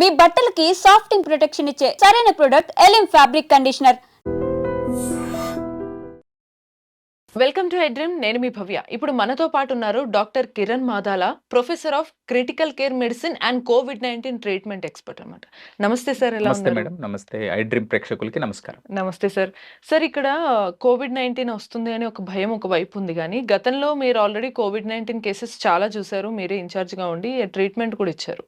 మీ బట్టలకి సాఫ్టింగ్ ప్రొటెక్షన్ ఇచ్చే సరైన product Elim fabric conditioner welcome to Dream నేను మీ భవ్య. ఇప్పుడు మనతో పాటు ఉన్నారు doctor Kiran Madala professor of critical care medicine and COVID nineteen treatment expert అన్నమాట. నమస్తే సార్ ఎలా నమస్తే ఉన్నారు? మేడం నమస్తే. ఐ డ్రీమ్ ప్రేక్షకులకి నమస్కారం. నమస్తే సార్. సార్ ఇక్కడ కోవిడ్ నైన్టీన్ వస్తుంది అని ఒక భయం ఒక వైపు ఉంది కానీ గతంలో మీరు ఆల్రెడీ కోవిడ్ నైన్టీన్ కేసెస్ చాలా చూసారు మీరే ఇన్ఛార్జ్గా ఉండి ట్రీట్మెంట్ కూడా ఇచ్చారు.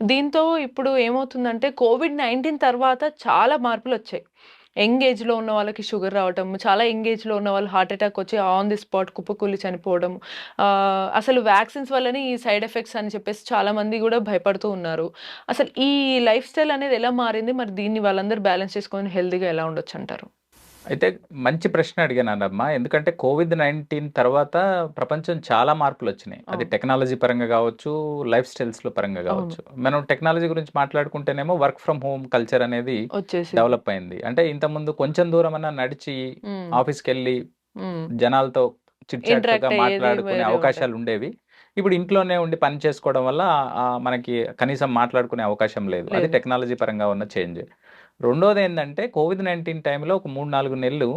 దీంతో ఇప్పుడు ఏమవుతుందంటే కోవిడ్ నైన్టీన్ తర్వాత చాలా మార్పులు వచ్చాయి యంగ్ ఏజ్లో ఉన్న వాళ్ళకి షుగర్ రావటం చాలా యంగ్ ఏజ్లో ఉన్న వాళ్ళు హార్ట్ అటాక్ వచ్చి ఆన్ ది స్పాట్ కుప్పకూలి చనిపోవడం అసలు వ్యాక్సిన్స్ వల్లనే ఈ సైడ్ ఎఫెక్ట్స్ అని చెప్పేసి చాలా మంది కూడా భయపడుతూ ఉన్నారు. అసలు ఈ లైఫ్ స్టైల్ అనేది ఎలా మారింది? మరి దీన్ని వాళ్ళందరూ బ్యాలెన్స్ చేసుకొని హెల్తీగా ఎలా ఉండొచ్చు అంటారు? అయితే మంచి ప్రశ్న అడిగానమ్మా ఎందుకంటే కోవిడ్ నైన్టీన్ తర్వాత ప్రపంచం చాలా మార్పులు వచ్చినాయి. అది. టెక్నాలజీ పరంగా కావచ్చు లైఫ్ స్టైల్స్లో పరంగా కావచ్చు. మనం టెక్నాలజీ గురించి మాట్లాడుకుంటేనేమో వర్క్ ఫ్రమ్ హోమ్ కల్చర్ అనేది డెవలప్ అయింది. అంటే ఇంతకుముందు కొంచెం దూరం అన్నా నడిచి ఆఫీస్కి వెళ్ళి జనాలతో చిట్ Interact అయ్యేది మాట్లాడుకునే అవకాశాలు ఉండేవి. ఇప్పుడు ఇంట్లోనే ఉండి పని చేసుకోవడం వల్ల మనకి కనీసం మాట్లాడుకునే అవకాశం లేదు. అది. టెక్నాలజీ పరంగా ఉన్న చేంజ్. రెండోది ఏంటంటే కోవిడ్ నైన్టీన్ టైంలో ఒక మూడు నాలుగు నెలలు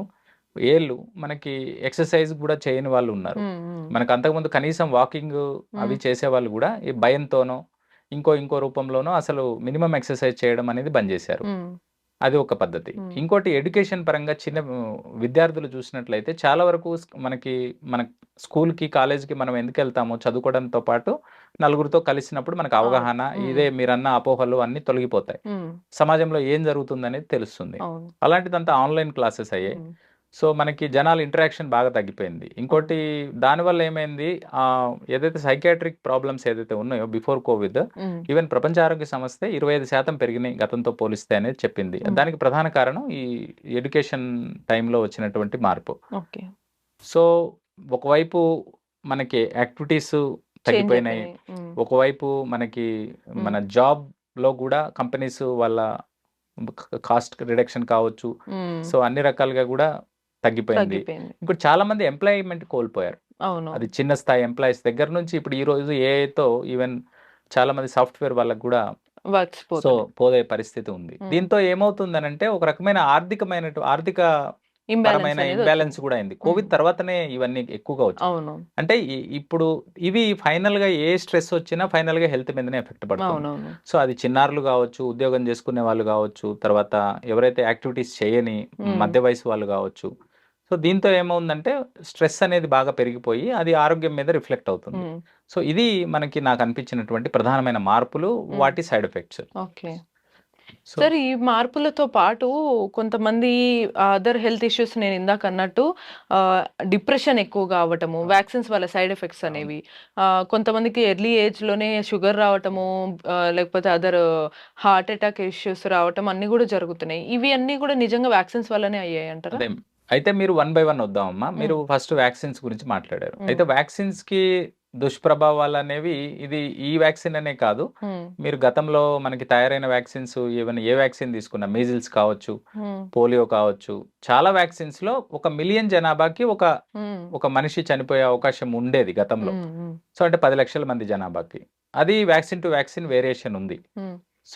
ఏళ్ళు మనకి ఎక్సర్సైజ్ కూడా చేయని వాళ్ళు ఉన్నారు. మనకు అంతకుముందు కనీసం వాకింగ్ అవి చేసే వాళ్ళు కూడా ఈ భయంతోనో ఇంకో ఇంకో రూపంలోనో అసలు మినిమం ఎక్సర్సైజ్ చేయడం అనేది బంద్ చేశారు. అది ఒక పద్ధతి. ఇంకోటి ఎడ్యుకేషన్ పరంగా చిన్న విద్యార్థులు చూసినట్లయితే చాలా వరకు మనకి మన స్కూల్కి కాలేజ్కి మనం ఎందుకు వెళ్తామో చదువుకోవడంతో పాటు నలుగురితో కలిసినప్పుడు మనకు అవగాహన. ఇదే మీరన్న అపోహలు అన్ని తొలగిపోతాయి. సమాజంలో ఏం జరుగుతుందనేది తెలుస్తుంది. అలాంటిదంతా ఆన్లైన్ క్లాసెస్ అయ్యాయి. సో మనకి జనాల ఇంటరాక్షన్ బాగా తగ్గిపోయింది. ఇంకోటి దానివల్ల ఏమైంది? ఆ, ఏదైతే సైకాట్రిక్ ప్రాబ్లమ్స్ ఏదైతే ఉన్నాయో బిఫోర్ కోవిడ్ ఈవెన్ ప్రపంచ ఆరోగ్య సంస్థ ఇరవై ఐదు శాతం పెరిగినాయి గతంతో పోలిస్తే అనేది చెప్పింది. దానికి ప్రధాన కారణం ఈ ఎడ్యుకేషన్ టైంలో వచ్చినటువంటి మార్పు. సో ఒకవైపు మనకి యాక్టివిటీస్ తగ్గిపోయినాయి. ఒకవైపు మనకి మన జాబ్లో కూడా కంపెనీస్ వాళ్ళ కాస్ట్ రిడక్షన్ కావచ్చు. సో అన్ని రకాలుగా కూడా తగ్గిపోయింది. ఇంకోటి చాలా మంది ఎంప్లాయ్మెంట్ కోల్పోయారు. అవును. అది చిన్న స్థాయి ఎంప్లాయీస్ దగ్గర నుంచి ఇప్పుడు ఈ రోజు ఏఐతో ఈవెన్ చాలా మంది సాఫ్ట్వేర్ వాళ్ళకు కూడా వర్క్స్ సో పోదే పరిస్థితి ఉంది. దీంతో ఏమవుతుందనంటే ఒక రకమైన ఆర్థికమైన ఆర్థిక ఇంబ్యాలెన్స్ పరమైన. కూడా అయింది. కోవిడ్. తర్వాతనే ఇవన్నీ ఎక్కువగా వచ్చాయి అవును. అంటే ఇప్పుడు ఇవి ఫైనల్గా ఏ స్ట్రెస్ వచ్చినా ఫైనల్గా హెల్త్ మీదనే ఎఫెక్ట్ పడుతుంది. సో అది చిన్నారులు కావచ్చు ఉద్యోగం చేసుకునే వాళ్ళు కావచ్చు తర్వాత ఎవరైతే యాక్టివిటీస్ చేయని. మధ్య వయసు వాళ్ళు కావచ్చు సో దీంతో ఏమవుందంటే స్ట్రెస్ అనేది బాగా పెరిగిపోయి అది ఆరోగ్యం మీద రిఫ్లెక్ట్ అవుతుంది. సో ఇది మనకి నాకు అనిపించినటువంటి ప్రధానమైన మార్పులు. వాటి side effects. Okay. So sir ఈ మార్పులతో పాటు కొంతమంది అదర్ హెల్త్ ఇష్యూస్ నేను ఇందాక అన్నట్టు డిప్రెషన్ ఎక్కువగా అవ్వటము వ్యాక్సిన్స్ వల్ల సైడ్ ఎఫెక్ట్స్ అనేవి. కొంతమందికి ఎర్లీ లోనే షుగర్ రావటము లేకపోతే అదర్ హార్ట్ అటాక్ ఇష్యూస్ రావటం అన్ని కూడా జరుగుతున్నాయి. ఇవి అన్ని కూడా నిజంగా వ్యాక్సిన్స్ వల్లనే అయ్యాయి అంటారా అయితే మీరు వన్ బై వన్ వద్దామమ్మా. మీరు ఫస్ట్ వ్యాక్సిన్స్ గురించి మాట్లాడారు. అయితే వ్యాక్సిన్స్కి దుష్ప్రభావాలు అనేవి ఇది ఈ వ్యాక్సిన్ అనే కాదు మీరు గతంలో మనకి తయారైన వ్యాక్సిన్స్ ఈవెన్ ఏ వ్యాక్సిన్ తీసుకున్నా మీజిల్స్ కావచ్చు పోలియో కావచ్చు చాలా వ్యాక్సిన్స్లో ఒక మిలియన్ జనాభాకి ఒక ఒక మనిషి చనిపోయే అవకాశం ఉండేది గతంలో. సో అంటే పది లక్షల మంది జనాభాకి. అది వ్యాక్సిన్ టు వ్యాక్సిన్ వేరియేషన్ ఉంది.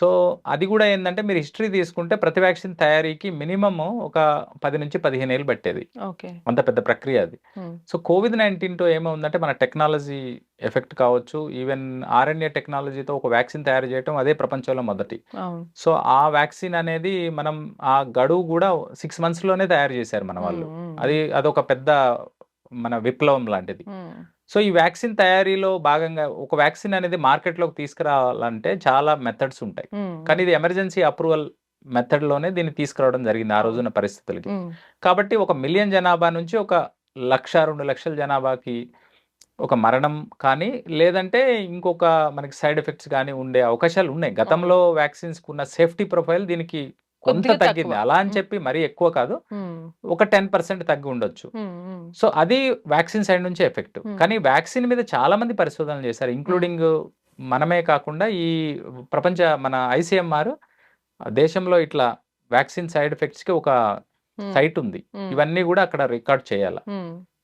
సో అది కూడా ఏంటంటే మీరు హిస్టరీ తీసుకుంటే ప్రతి వ్యాక్సిన్ తయారీకి మినిమమ్ ఒక పది నుంచి పదిహేను ఏళ్ళు పట్టేది. అంత పెద్ద ప్రక్రియ అది. సో కోవిడ్ నైన్టీన్తో ఏమవుందంటే మన టెక్నాలజీ ఎఫెక్ట్ కావచ్చు ఈవెన్ ఆర్ఎన్ఏ టెక్నాలజీతో ఒక వ్యాక్సిన్ తయారు చేయడం అదే ప్రపంచంలో మొదటి. సో ఆ వ్యాక్సిన్ అనేది మనం ఆ గడువు కూడా సిక్స్ మంత్స్లోనే తయారు చేశారు మన వాళ్ళు. అది అదొక పెద్ద మన విప్లవం లాంటిది. సో ఈ వ్యాక్సిన్ తయారీలో భాగంగా ఒక వ్యాక్సిన్ అనేది మార్కెట్లోకి తీసుకురావాలంటే చాలా మెథడ్స్ ఉంటాయి. కానీ ఇది ఎమర్జెన్సీ అప్రూవల్ మెథడ్లోనే దీన్ని తీసుకురావడం జరిగింది ఆ రోజున పరిస్థితులకి. కాబట్టి ఒక మిలియన్ జనాభా నుంచి ఒక లక్ష రెండు లక్షల జనాభాకి ఒక మరణం కానీ లేదంటే ఇంకొక మనకి సైడ్ ఎఫెక్ట్స్ కానీ ఉండే అవకాశాలు ఉన్నాయి. గతంలో వ్యాక్సిన్స్ ఉన్న సేఫ్టీ ప్రొఫైల్ దీనికి కొంత తగ్గింది. అలా అని. చెప్పి మరీ ఎక్కువ కాదు. ఒక టెన్ పర్సెంట్ తగ్గి ఉండొచ్చు. సో అది వ్యాక్సిన్ సైడ్ నుంచి ఎఫెక్ట్. కానీ వ్యాక్సిన్ మీద చాలా మంది పరిశోధనలు చేశారు. ఇంక్లూడింగ్ మనమే కాకుండా ఈ ప్రపంచ మన ఐసీఎంఆర్ దేశంలో ఇట్లా వ్యాక్సిన్ సైడ్ ఎఫెక్ట్స్కి ఒక సైట్ ఉంది. ఇవన్నీ కూడా అక్కడ రికార్డ్ చేయాలి.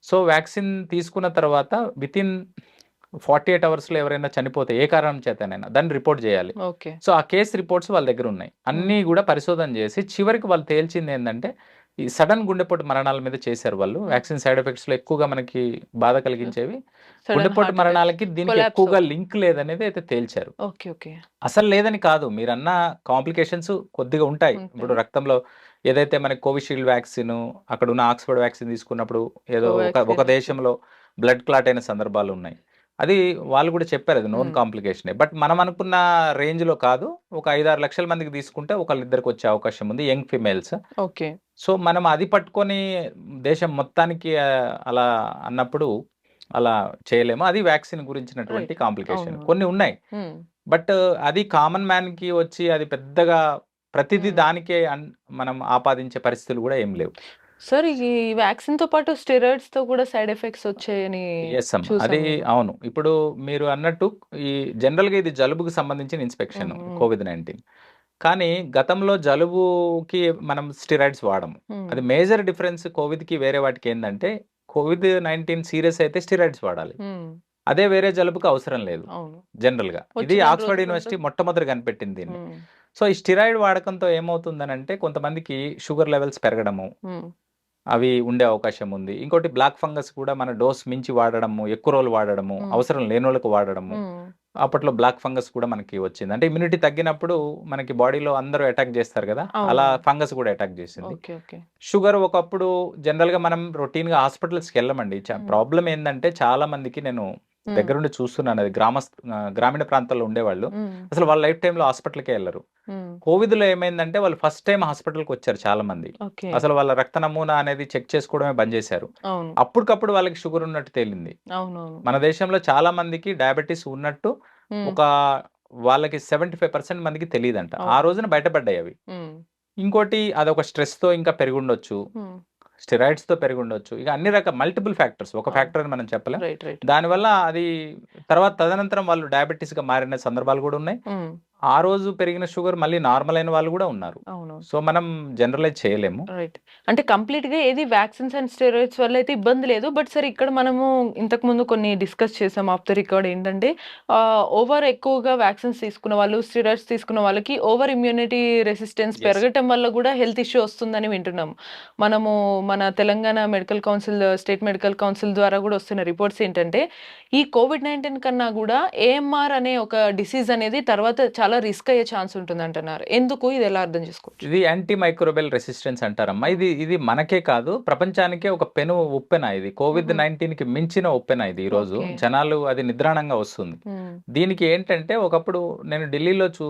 సో వ్యాక్సిన్ తీసుకున్న తర్వాత విత్ ఇన్ ఫార్టీ ఎయిట్ అవర్స్లో ఎవరైనా చనిపోతే ఏ కారణం చేతనైనా దాన్ని రిపోర్ట్ చేయాలి. ఓకే. సో ఆ కేసు రిపోర్ట్స్ వాళ్ళ దగ్గర ఉన్నాయి. అన్నీ కూడా పరిశోధన చేసి చివరికి వాళ్ళు తేల్చింది ఏంటంటే ఈ సడన్ గుండెపోటు మరణాల మీద చేశారు వాళ్ళు. వ్యాక్సిన్ సైడ్ ఎఫెక్ట్స్లో ఎక్కువగా మనకి బాధ కలిగించేవి. గుండెపోటు మరణాలకి దీనికి ఎక్కువగా. లింక్ లేదనేది అయితే తేల్చారు. Okay okay. అసలు లేదని కాదు. మీరన్న కాంప్లికేషన్స్ కొద్దిగా ఉంటాయి. ఇప్పుడు రక్తంలో ఏదైతే మనకి కోవిషీల్డ్ వ్యాక్సిన్ అక్కడ ఉన్న ఆక్స్ఫర్డ్ వ్యాక్సిన్ తీసుకున్నప్పుడు ఏదో ఒక. దేశంలో బ్లడ్ క్లాట్ అయిన సందర్భాలు ఉన్నాయి. అది వాళ్ళు కూడా చెప్పారు అది నోన్. కాంప్లికేషన్ బట్ మనం అనుకున్న రేంజ్లో కాదు. ఒక ఐదారు లక్షల మందికి తీసుకుంటే ఒకళ్ళిద్దరికి వచ్చే అవకాశం ఉంది యంగ్ ఫిమేల్స్. ఓకే. సో మనం అది పట్టుకొని దేశం మొత్తానికి అలా అన్నప్పుడు అలా చేయలేము. అది వ్యాక్సిన్ గురించినటువంటి. కాంప్లికేషన్. కొన్ని ఉన్నాయి. బట్ అది కామన్ మ్యాన్కి వచ్చి అది పెద్దగా ప్రతిదీ. దానికే మనం ఆపాదించే పరిస్థితులు కూడా ఏం లేవు. సార్ ఈ వ్యాక్సిన్తో పాటు స్టెరాయిడ్స్తో కూడా సైడ్ ఎఫెక్ట్స్ వచ్చాయని ఎస్ అమ్మ చూసాం అది. అవును. ఇప్పుడు మీరు అన్నట్టు ఈ జనరల్గా ఇది జలుబుకి సంబంధించిన ఇన్స్పెక్షన్ మ్మ్. Covid nineteen. కానీ గతంలో జలుబుకి మనం స్టిరాయిడ్స్ వాడము. అది మేజర్ డిఫరెన్స్ కోవిడ్కి వేరే వాటికి ఏంటంటే కోవిడ్ నైన్టీన్ సీరియస్ అయితే స్టిరాయిడ్స్ వాడాలి. అదే వేరే జలుబుకి అవసరం లేదు అవును. జనరల్గా ఇది వచ్చిన ఆక్స్ఫర్డ్ రోజుల్లో యూనివర్సిటీ మొట్టమొదటి కనిపెట్టింది దీన్ని. సో ఈ స్టిరాయిడ్ వాడకంతో ఏమవుతుందనంటే కొంతమందికి షుగర్ లెవెల్స్ పెరగడము. అవి ఉండే అవకాశం ఉంది ఇంకోటి బ్లాక్ ఫంగస్ కూడా మన డోస్ మించి వాడడము ఎక్కువ రోజులు వాడడము. అవసరం లేని వాళ్ళకి వాడడము అప్పట్లో బ్లాక్ ఫంగస్ కూడా మనకి వచ్చింది అంటే ఇమ్యూనిటీ తగ్గినప్పుడు మనకి బాడీలో అందరూ అటాక్ చేస్తారు కదా. అలా ఫంగస్ కూడా అటాక్ చేసింది షుగర్ ఒకప్పుడు జనరల్గా మనం రొటీన్గా హాస్పిటల్స్కి వెళ్ళమండి. ప్రాబ్లం ఏంటంటే చాలా మందికి నేను దగ్గరుండి చూస్తున్నాను. అది గ్రామ గ్రామీణ ప్రాంతాల్లో ఉండేవాళ్ళు. అసలు వాళ్ళ లైఫ్ టైంలో హాస్పిటల్కే వెళ్ళరు. కోవిడ్లో ఏమైందంటే వాళ్ళు ఫస్ట్ టైం హాస్పిటల్కి వచ్చారు చాలా మంది అసలు వాళ్ళ రక్త నమూనా అనేది చెక్ చేసుకోవడమే బంద్ చేశారు. అప్పటికప్పుడు వాళ్ళకి షుగర్ ఉన్నట్టు తేలింది. మన దేశంలో చాలా మందికి డయాబెటీస్ ఉన్నట్టు ఒక వాళ్ళకి సెవెంటీ ఫైవ్ పర్సెంట్ మందికి తెలియదంట ఆ. రోజున బయటపడ్డాయి అవి. ఇంకోటి అదొక స్ట్రెస్తో ఇంకా పెరిగుండొచ్చు ఉమ్, స్టెరాయిడ్స్తో పెరిగుండొచ్చు ఇక అన్ని రకాల మల్టిపుల్ ఫ్యాక్టర్స్ ఒక. ఫ్యాక్టర్ అని మనం చెప్పలేం. దానివల్ల అది తర్వాత తదనంతరం వాళ్ళు డయాబెటీస్గా మారిన సందర్భాలు కూడా ఉన్నాయి. ఆ రోజు పెరిగిన షుగర్ మళ్ళీ నార్మల్ అయిన వాళ్ళు కూడా ఉన్నారు. సో మనం జనరలైజ్ చేయలేము. రైట్. అంటే కంప్లీట్గా ఏది వ్యాక్సిన్స్ అండ్ స్టెరాయిడ్స్ వల్ల అయితే ఇబ్బంది లేదు. బట్ సార్ ఇక్కడ మనము ఇంతకు ముందు కొన్ని డిస్కస్ చేసాం ఆఫ్ ద రికార్డ్ ఏంటంటే ఓవర్ ఎక్కువగా వ్యాక్సిన్స్ తీసుకున్న వాళ్ళు స్టెరాయిడ్స్ తీసుకున్న వాళ్ళకి ఓవర్ ఇమ్యూనిటీ రెసిస్టెన్స్. పెరగటం వల్ల కూడా హెల్త్ ఇష్యూ వస్తుందని వింటున్నాం మనము మన Telangana medical council state medical council ద్వారా కూడా వస్తున్న రిపోర్ట్స్ ఏంటంటే ఈ కోవిడ్ నైన్టీన్ కన్నా కూడా ఏఎంఆర్ అనే ఒక డిసీజ్ అనేది తర్వాత చాలా రిస్క్ అయ్యే ఛాన్స్ ఉంటుంది అంటున్నారు ఎందుకు? ఇది ఎలా అర్థం చేసుకోవచ్చు? ఇది యాంటీ మైక్రోబెల్ రెసిస్టెన్స్ అంటారమ్మా. ఇది ఇది మనకే కాదు ప్రపంచానికే ఒక పెను ఉప్పెన ఇది. కోవిడ్ నైన్టీన్కి మించిన ఉప్పెన ఇది ఈ రోజు. జనాలు అది నిద్రాణంగా వస్తుంది. దీనికి ఏంటంటే ఒకప్పుడు నేను ఢిల్లీలో చూ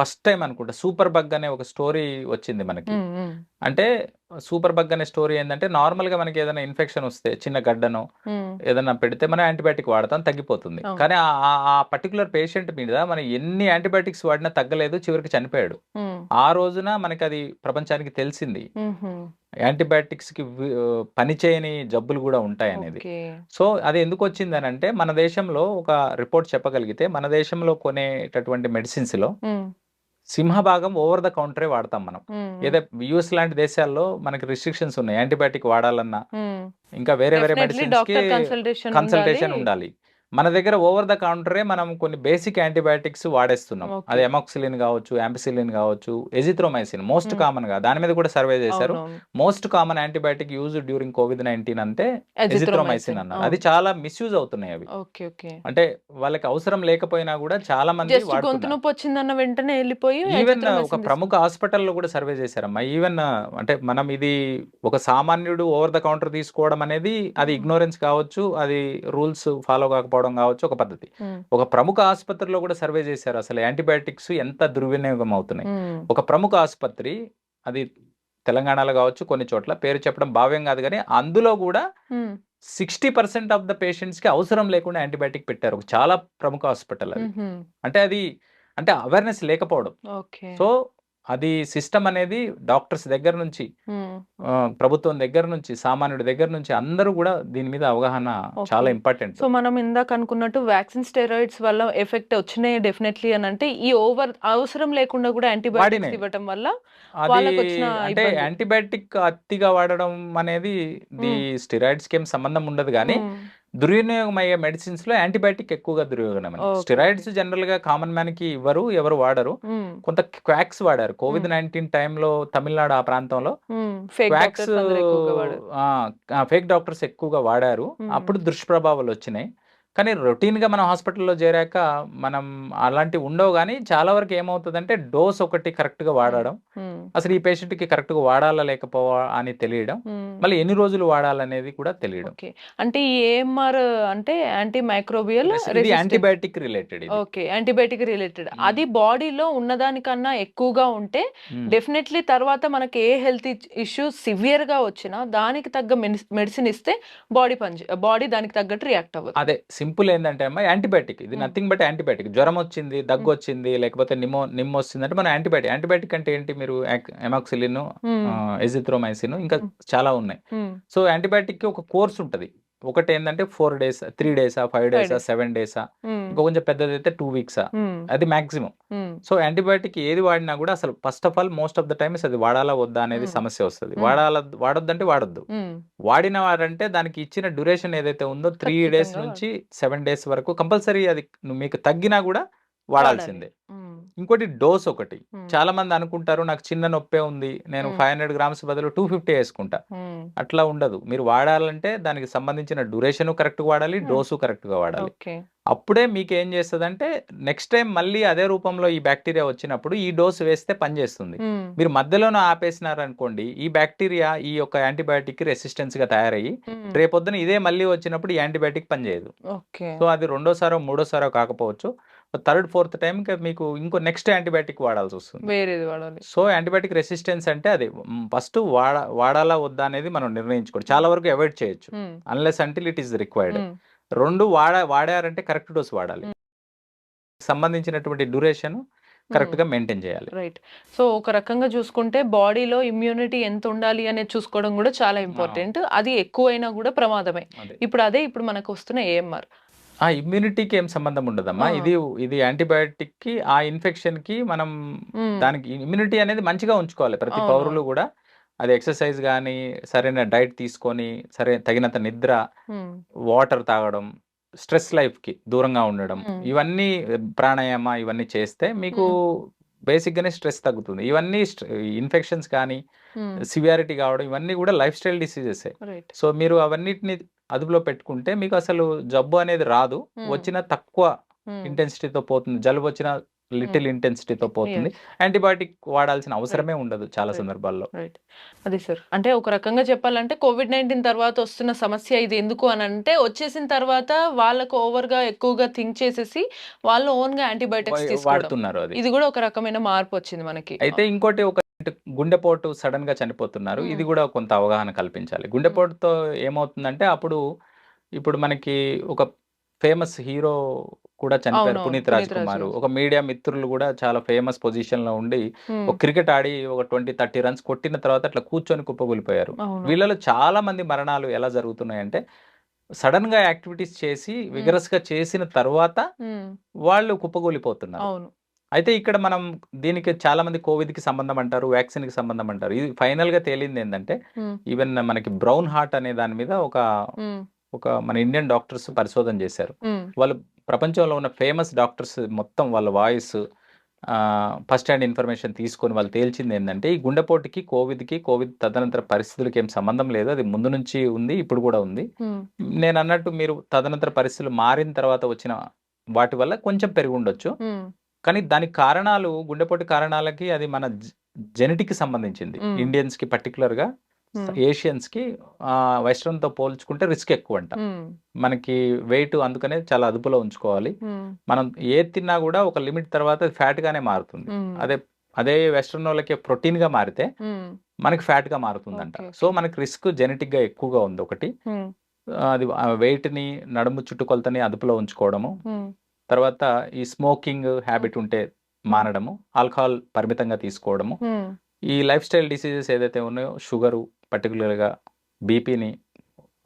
ఫస్ట్ టైం అనుకుంటా సూపర్ బగ్ అనే ఒక స్టోరీ వచ్చింది మనకి. అంటే సూపర్ బగ్ అనే స్టోరీ ఏంటంటే నార్మల్గా మనకి ఏదైనా ఇన్ఫెక్షన్ వస్తే చిన్న గడ్డనో ఏదైనా పెడితే మనం యాంటీబయాటిక్ వాడతాం తగ్గిపోతుంది. కానీ ఆ- పర్టికులర్ పేషెంట్ మీద మనం ఎన్ని యాంటీబయాటిక్స్ వాడినా తగ్గలేదు చివరికి చనిపోయాడు. ఆ రోజున మనకి అది ప్రపంచానికి తెలిసింది. యాంటీబయాటిక్స్కి పనిచేయని జబ్బులు కూడా ఉంటాయి అనేది సో అది ఎందుకు వచ్చింది అని అంటే మన దేశంలో ఒక రిపోర్ట్ చెప్పగలిగితే మన దేశంలో కొనేటటువంటి మెడిసిన్స్లో సింహభాగం ఓవర్ ద కౌంటరే వాడతాం మనం. ఏదో యుఎస్ లాంటి దేశాల్లో మనకి రిస్ట్రిక్షన్స్ ఉన్నాయి యాంటీబయాటిక్ వాడాలన్నా. ఇంకా వేరే వేరే మెడిసిన్స్ కన్సల్టేషన్ కన్సల్టేషన్ ఉండాలి. మన దగ్గర ఓవర్ ద కౌంటరే మనం కొన్ని బేసిక్ యాంటీబయాటిక్స్ వాడేస్తున్నాం. అది ఎమాక్సిలిన్ కావచ్చు యాంపిసిలిన్ కావచ్చు ఎజిత్రోమైసిన్ మోస్ట్. కామన్గా. దాని మీద కూడా సర్వే చేశారు. Most common antibiotic use during COVID nineteen అంటే ఎజిత్రోమైసిన్ అన్నారు అది చాలా మిస్యూజ్ అవుతున్నాయి అవి. అంటే వాళ్ళకి అవసరం లేకపోయినా కూడా చాలా మంది వచ్చిందన్న వెంటనే వెళ్ళిపోయి ఈవెన్ azithromycin ఒక ప్రముఖ హాస్పిటల్లో కూడా సర్వే చేశారమ్మా. ఈవెన్ అంటే మనం ఇది ఒక సామాన్యుడు ఓవర్ ద కౌంటర్ తీసుకోవడం అనేది అది. ఇగ్నోరెన్స్ కావచ్చు. అది రూల్స్ ఫాలో కాకపోవడం కావచ్చు ఒక పద్ధతి. ఒక ప్రముఖ ఆసుపత్రిలో కూడా సర్వే చేశారు అసలు యాంటీబయాటిక్స్ ఎంత దుర్వినియోగం అవుతున్నాయి. ఒక ప్రముఖ ఆసుపత్రి అది తెలంగాణలో కావచ్చు కొన్ని చోట్ల పేరు చెప్పడం భావ్యం కాదు కానీ అందులో కూడా సిక్స్టీ పర్సెంట్ ఆఫ్ ద పేషెంట్స్కి అవసరం లేకుండా యాంటీబయాటిక్ పెట్టారు ఒక చాలా ప్రముఖ హాస్పిటల్ అది. అంటే అది అంటే అవేర్నెస్ లేకపోవడం. సో అది సిస్టమ్ అనేది డాక్టర్స్ దగ్గర నుంచి ప్రభుత్వం దగ్గర నుంచి సామాన్యుడి దగ్గర నుంచి అందరూ కూడా దీని మీద అవగాహన. చాలా ఇంపార్టెంట్ సో మనం ఇందాక అనుకున్నట్టు వ్యాక్సిన్ స్టెరాయిడ్స్ వల్ల ఎఫెక్ట్ వచ్చినాయి డెఫినెట్లీ అని అంటే ఈ ఓవర్ అవసరం లేకుండా కూడా యాంటీబయాటిక్స్. ఇవ్వటం వల్ల అంటే. యాంటీబయాటిక్ అతిగా వాడడం అనేది ది స్టిరాయిడ్స్కి ఏం సంబంధం ఉండదు కానీ దుర్వినియోగం అయ్యే మెడిసిన్స్లో యాంటీబయాటిక్ ఎక్కువగా దుర్వినియోగం. స్టిరాయిడ్స్ జనరల్గా కామన్ మ్యాన్కి ఇవ్వరు ఎవరు వాడరు. కొంత క్వాక్స్ వాడారు. కోవిడ్ నైన్టీన్ టైంలో తమిళనాడు ఆ ప్రాంతంలో క్వాక్స్ ఫేక్ డాక్టర్స్ ఎక్కువగా వాడారు. అప్పుడు దుష్ప్రభావాలు వచ్చినాయి. కానీ రొటీన్గా మనం హాస్పిటల్లో చేరాక మనం అలాంటివి ఉండవు కానీ చాలా వరకు ఏమవుతుందంటే డోస్ ఒకటి కరెక్ట్గా వాడడం అసలు ఈ పేషెంట్కి కరెక్ట్గా వాడాలా లేకపోవా అని తెలియడం. మళ్ళీ ఎన్ని రోజులు వాడాలనేది కూడా తెలియడం ఓకే అంటే ఈ ఏఎంఆర్ అంటే anti microbial antibiotic related okay antibiotic related Hmm. అది బాడీలో ఉన్నదానికన్నా ఎక్కువగా ఉంటే Hmm. డెఫినెట్లీ తర్వాత మనకి ఏ హెల్త్ ఇష్యూ సివియర్గా వచ్చినా దానికి తగ్గ మెడిసిన్ ఇస్తే బాడీ పని బాడీ దానికి తగ్గట్టు రియాక్ట్ అవ్వదు అదే సింపుల్ ఏంటంటే అమ్మా యాంటీబయాటిక్ ఇది. నథింగ్ బట్ యాంటీబయాటిక్ జ్వరం వచ్చింది దగ్గు Hmm. వచ్చింది లేకపోతే నిమో నిమ్మ వస్తుంది అంటే మనం యాంటీబయాటిక్ యాంటీబయాటిక్ అంటే ఏంటి మీరు ఎమాక్సిలిన్. ఎజిథ్రోమైసిన్ ఇంకా. చాలా ఉన్నాయి Hmm. సో యాంటీబయాటిక్కి ఒక కోర్స్ ఉంటుంది ఒకటి ఏంటంటే ఫోర్ డేస్ త్రీ డేసా ఫైవ్ డేసా. సెవెన్ డేసా. ఇంకా కొంచెం పెద్దది అయితే టూ వీక్సా. అది మాక్సిమం. సో యాంటీబయాటిక్ ఏది వాడినా కూడా అసలు first of all most of the times అది వాడాలా వద్దా అనేది. సమస్య వస్తుంది. వాడాల వాడొద్దంటే వాడొద్దు Hmm. వాడిన వారంటే దానికి ఇచ్చిన డ్యూరేషన్ ఏదైతే ఉందో త్రీ డేస్ నుంచి సెవెన్ డేస్ వరకు కంపల్సరీ అది మీకు తగ్గినా కూడా వాడాల్సిందే. ఇంకోటి డోస్ ఒకటి. చాలా మంది అనుకుంటారు నాకు చిన్న నొప్పే ఉంది నేను. ఫైవ్ హండ్రెడ్ గ్రామ్స్ బదులు టూ ఫిఫ్టీ వేసుకుంటా. అట్లా ఉండదు మీరు వాడాలంటే దానికి సంబంధించిన డ్యూరేషన్ కరెక్ట్ వాడాలి. డోసు కరెక్ట్గా వాడాలి అప్పుడే మీకు ఏం చేస్తుంది నెక్స్ట్ టైం మళ్ళీ అదే రూపంలో ఈ బ్యాక్టీరియా వచ్చినప్పుడు ఈ డోస్ వేస్తే పనిచేస్తుంది. మీరు మధ్యలోనే ఆపేసినారు అనుకోండి ఈ బ్యాక్టీరియా ఈ యొక్క యాంటీబయాటిక్కి రెసిస్టెన్స్గా తయారయ్యి. రేపొద్దున ఇదే మళ్ళీ వచ్చినప్పుడు ఈ యాంటీబయాటిక్ పనిచేయదు సో అది రెండోసారో మూడోసారో కాకపోవచ్చు థర్డ్ ఫోర్త్ టైం మీకు ఇంకో నెక్స్ట్ యాంటీబయాటిక్ వాడాల్సి వస్తుంది. వేరేది వాడాలి. సో యాంటీబయాటిక్ రెసిస్టెన్స్ అంటే అది ఫస్ట్ వాడ వాడాలా వద్దా అనేది మనం నిర్ణయించుకోవాలి. చాలా వరకు అవాయిడ్ చేయొచ్చు. Unless until it is required. రెండు వాడ వాడారంటే కరెక్ట్ డోస్ వాడాలి. సంబంధించినటువంటి డ్యూరేషన్ కరెక్ట్గా మెయింటైన్ చేయాలి. రైట్. సో ఒక రకంగా చూసుకుంటే బాడీలో ఇమ్యూనిటీ ఎంత ఉండాలి అనేది చూసుకోవడం కూడా చాలా ఇంపార్టెంట్. అది ఎక్కువైనా కూడా ప్రమాదమే. ఇప్పుడు అదే ఇప్పుడు మనకు వస్తున్న ఏఎంఆర్. ఆ ఇమ్యూనిటీకి ఏం సంబంధం ఉండదమ్మా. ఇది ఇది యాంటీబయాటిక్కి ఆ ఇన్ఫెక్షన్కి మనం దానికి ఇమ్యూనిటీ అనేది మంచిగా ఉంచుకోవాలి ప్రతి. పౌరులు కూడా అది ఎక్సర్సైజ్ కానీ సరైన డైట్ తీసుకొని సరే తగినంత నిద్ర వాటర్ తాగడం స్ట్రెస్ లైఫ్కి దూరంగా ఉండడం. ఇవన్నీ ప్రాణాయామ ఇవన్నీ చేస్తే మీకు బేసిక్ గానే స్ట్రెస్ తగ్గుతుంది. ఇవన్నీ ఇన్ఫెక్షన్స్ కానీ సివియారిటీ కావడం ఇవన్నీ కూడా లైఫ్ స్టైల్ డిసీజెస్. సో మీరు అవన్నిటిని అదుపులో పెట్టుకుంటే మీకు అసలు జబ్బు అనేది రాదు. వచ్చిన తక్కువ ఇంటెన్సిటీతో పోతుంది. జలుబు వచ్చిన లిటిల్ ఇంటెన్సిటీతో పోతుంది. యాంటీబయాటిక్ వాడాల్సిన అవసరమే ఉండదు చాలా. సందర్భాల్లో. రైట్ అది సార్. అంటే ఒక రకంగా చెప్పాలంటే కోవిడ్ నైన్టీన్ తర్వాత వస్తున్న సమస్య ఇది ఎందుకు అని అంటే వచ్చేసిన తర్వాత వాళ్ళకు ఓవర్గా ఎక్కువగా థింక్ చేసేసి వాళ్ళు ఓన్గా యాంటీబయాటిక్స్ వాడుతున్నారు అది. ఇది కూడా ఒక రకమైన మార్పు వచ్చింది మనకి. అయితే ఇంకోటి ఒక గుండెపోటు సడన్గా చనిపోతున్నారు Hmm. ఇది కూడా కొంత అవగాహన కల్పించాలి. గుండెపోటుతో ఏమవుతుందంటే అప్పుడు ఇప్పుడు మనకి ఒక ఫేమస్ హీరో కూడా చనిపోయారు పునీత్ రాజ్ కుమార్. ఒక మీడియా మిత్రులు కూడా చాలా ఫేమస్ పొజిషన్లో ఉండి. ఒక క్రికెట్ ఆడి ఒక ట్వంటీ థర్టీ రన్స్ కొట్టిన తర్వాత అట్లా కూర్చొని కుప్పగూలిపోయారు వీళ్ళలో చాలా మంది మరణాలు ఎలా జరుగుతున్నాయంటే సడన్గా యాక్టివిటీస్ చేసి విగరస్గా చేసిన తర్వాత. వాళ్ళు కుప్పగూలిపోతున్నారు అయితే ఇక్కడ మనం దీనికి చాలా మంది కోవిడ్కి సంబంధం అంటారు వ్యాక్సిన్కి సంబంధం అంటారు ఇది ఫైనల్గా తేలింది ఏంటంటే. ఈవెన్ మనకి బ్రౌన్ హార్ట్ అనే దాని మీద ఒక. ఒక మన ఇండియన్ డాక్టర్స్ పరిశోధన చేశారు. వాళ్ళు ప్రపంచంలో ఉన్న ఫేమస్ డాక్టర్స్ మొత్తం వాళ్ళ వాయిస్ ఫస్ట్ హ్యాండ్ ఇన్ఫర్మేషన్ తీసుకొని వాళ్ళు తేల్చింది ఏంటంటే ఈ గుండెపోటుకి కోవిడ్కి కోవిడ్ తదనంతర పరిస్థితులకి ఏం సంబంధం లేదు అది ముందు నుంచి ఉంది ఇప్పుడు కూడా ఉంది. నేను అన్నట్టు మీరు తదనంతర పరిస్థితులు మారిన తర్వాత వచ్చిన వాటి వల్ల కొంచెం పెరిగి ఉండొచ్చు. కానీ దానికి కారణాలు గుండెపోటు కారణాలకి అది మన జెనెటిక్కి సంబంధించింది Mm. ఇండియన్స్ ఏషియన్స్కి వెస్ట్రన్తో పోల్చుకుంటే రిస్క్ ఎక్కువ అంట. మనకి వెయిట్ అందుకనే చాలా అదుపులో ఉంచుకోవాలి. మనం ఏది తిన్నా కూడా ఒక లిమిట్ తర్వాత ఫ్యాట్ గానే మారుతుంది. అదే అదే వెస్ట్రన్ వాళ్ళకి ప్రోటీన్గా మారితే. మనకి ఫ్యాట్గా మారుతుందంట సో మనకి రిస్క్ జెనెటిక్గా ఎక్కువగా ఉంది ఒకటి అది వెయిట్ని నడుము చుట్టుకొలతని అదుపులో ఉంచుకోవడము. తర్వాత ఈ స్మోకింగ్ హ్యాబిట్ ఉంటే మానడము ఆల్కహాల్ పరిమితంగా తీసుకోవడము. ఈ లైఫ్ స్టైల్ డిసీజెస్ ఏదైతే ఉన్నాయో షుగరు పర్టికులర్గా బీపీని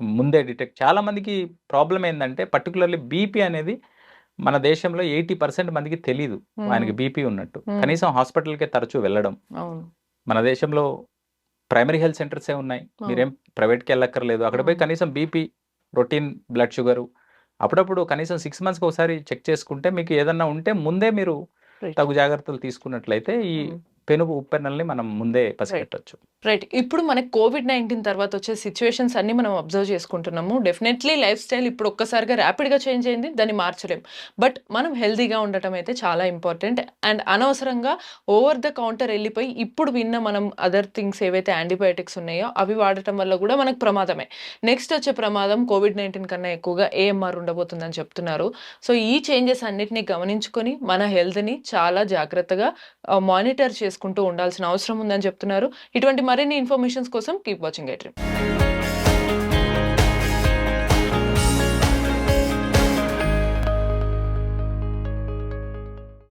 ముందే డిటెక్ట్ చాలా మందికి ప్రాబ్లం ఏంటంటే పర్టికులర్లీ బీపీ అనేది మన దేశంలో ఎయిటీ పర్సెంట్ మందికి తెలియదు. ఆయనకి బీపీ ఉన్నట్టు. కనీసం హాస్పిటల్కే తరచూ వెళ్ళడం మన దేశంలో ప్రైమరీ హెల్త్ సెంటర్సే ఉన్నాయి. మీరేం ప్రైవేట్కి వెళ్ళక్కర్లేదు అక్కడ పోయి. కనీసం బీపీ రొటీన్ బ్లడ్ షుగరు అప్పుడప్పుడు కనీసం సిక్స్ మంత్స్కి ఒకసారి చెక్ చేసుకుంటే మీకు ఏదన్నా ఉంటే ముందే మీరు. తగు జాగ్రత్తలు తీసుకున్నట్లయితే ఈ మ్మ్. పెనుగు ఉప్పెన్నల్ని మనం ముందే పసిగట్టచ్చు రైట్ ఇప్పుడు మనకి కోవిడ్ నైన్టీన్ తర్వాత వచ్చే సిచ్యువేషన్స్ అన్ని మనం అబ్జర్వ్ చేసుకుంటున్నాము. డెఫినెట్లీ లైఫ్ స్టైల్ ఇప్పుడు ఒక్కసారిగా ర్యాపిడ్గా చేంజ్ అయింది దాన్ని మార్చలేం. బట్ మనం హెల్తీగా ఉండటం అయితే చాలా ఇంపార్టెంట్ అండ్ అనవసరంగా ఓవర్ ద కౌంటర్ వెళ్ళిపోయి ఇప్పుడు విన్న మనం అదర్ థింగ్స్ ఏవైతే యాంటీబయాటిక్స్ ఉన్నాయో అవి వాడటం వల్ల కూడా మనకు ప్రమాదమే. నెక్స్ట్ వచ్చే ప్రమాదం కోవిడ్ నైన్టీన్ కన్నా ఎక్కువగా ఏఎంఆర్ ఉండబోతుందని చెప్తున్నారు. సో ఈ చేంజెస్ అన్నిటిని గమనించుకొని మన హెల్త్ని చాలా జాగ్రత్తగా మానిటర్ చేసుకుంటూ ఉండాల్సిన అవసరం ఉందని చెప్తున్నారు. ఇటువంటి మరిన్ని ఇన్ఫర్మేషన్స్ కోసం కీప్ వాచింగ్ ఐ డ్రీమ్